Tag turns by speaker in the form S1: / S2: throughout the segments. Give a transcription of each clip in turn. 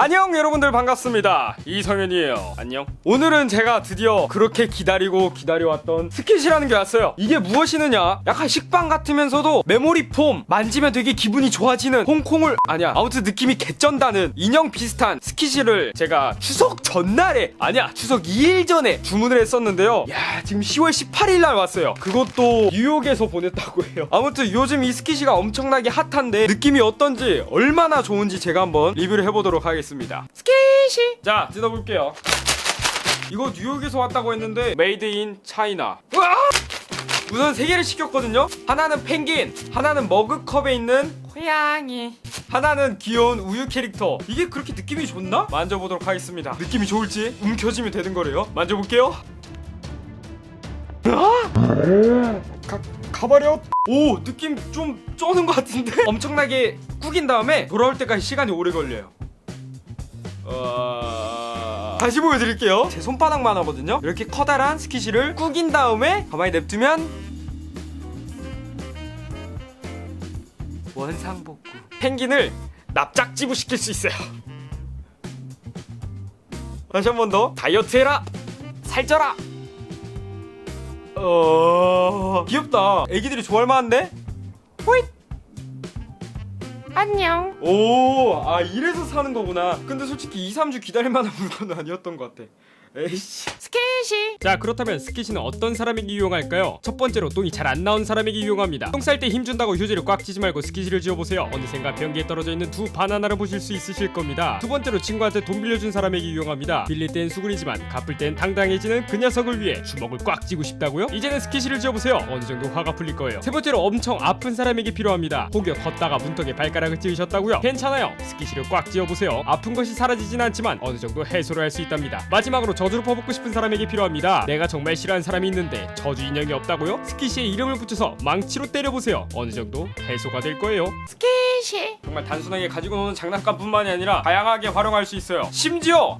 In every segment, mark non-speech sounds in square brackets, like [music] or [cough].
S1: 안녕 여러분들 반갑습니다. 이성현이에요. 안녕. 오늘은 제가 드디어 그렇게 기다리고 기다려왔던 스킷이라는 게 왔어요. 이게 무엇이느냐? 약간 식빵 같으면서도 메모리 폼 만지면 되게 기분이 좋아지는 홍콩을 아니야 아무튼 느낌이 개쩐다는 인형 비슷한 스킷을 제가 추석 전날에 아니야 추석 2일 전에 주문을 했었는데요. 야 지금 10월 18일 날 왔어요. 그것도 뉴욕에서 보냈다고 해요. 아무튼 요즘 이 스킷이가 엄청나게 핫한데 느낌이 어떤지 얼마나 좋은지 제가 한번 리뷰를 해보도록 하겠습니다 스킷이 자 뜯어볼게요. 이거 뉴욕에서 왔다고 했는데 메이드 인 차이나 우와! 우선 세 개를 시켰거든요. 하나는 펭귄 하나는 머그컵에 있는 고양이. 하나는 귀여운 우유 캐릭터. 이게 그렇게 느낌이 좋나? 만져보도록 하겠습니다. 느낌이 좋을지 움켜쥐면 되는 거래요. 만져볼게요. 가, 가버려. 오 느낌 좀 쩌는 것 같은데? 엄청나게 구긴 다음에 돌아올 때까지 시간이 오래 걸려요. 어... 다시 보여드릴게요. 제 손바닥만 하거든요. 이렇게 커다란 스키시를 구긴 다음에 가만히 냅두면 원상복구. 펭귄을 납작지부 시킬 수 있어요. 다시 한 번 더. 다이어트 해라. 살쪄라. 어 귀엽다. 애기들이 좋아할 만한데? 호잇
S2: 안녕.
S1: 오, 아 이래서 사는 거구나. 근데 솔직히 2, 3주 기다릴 만한 [laughs] 물건은 아니었던 것 같아. 에이씨.
S2: 스키시.
S3: 자 그렇다면 스킷은 어떤 사람에게 유용할까요? 첫 번째로 똥이 잘 안 나온 사람에게 유용합니다 똥 쌀 때 힘준다고 휴지를 꽉 쥐지 말고 스키시를 쥐어보세요 어느샌가 변기에 떨어져 있는 두 바나나를 보실 수 있으실 겁니다 두 번째로 친구한테 돈 빌려준 사람에게 유용합니다 빌릴 땐 수근이지만 갚을 땐 당당해지는 그 녀석을 위해 주먹을 꽉 쥐고 싶다고요? 이제는 스키시를 쥐어보세요 어느 정도 화가 풀릴 거예요 세 번째로 엄청 아픈 사람에게 필요합니다 혹여 걷다가 문턱에 발가락을 찌으셨다고요? 괜찮아요 스키시를 꽉 쥐어보세요 아픈 것이 사라지진 않지만 어느 정도 해소를 할 수 있답니다 마지막으로 저 주를 퍼붓고 싶은 사람에게 필요합니다 내가 정말 싫어하는 사람이 있는데 저주 인형이 없다고요? 스키시에 이름을 붙여서 망치로 때려보세요 어느 정도 해소가 될 거예요
S2: 스키시.
S1: 정말 단순하게 가지고 노는 장난감뿐만이 아니라 다양하게 활용할 수 있어요. 심지어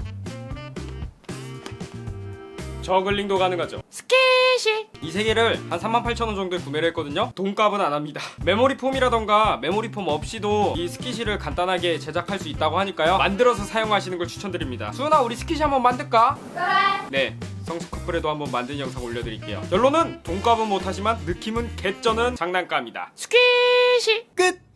S1: 저글링도 가능하죠.
S2: 스키시.
S1: 이세 개를 한 38,000원 정도에 구매를 했거든요. 돈값은 안 합니다. 메모리 폼이라던가 메모리 폼 없이도 이 스키시를 간단하게 제작할 수 있다고 하니까요. 만들어서 사용하시는 걸 추천드립니다. 수은아 우리 스키시 한번 만들까? 네. 성수 커플에도 한번 만든 영상 올려드릴게요. 결론은 돈값은 못하지만 느낌은 개쩌는 장난감이다.
S2: 스키시.
S1: 끝!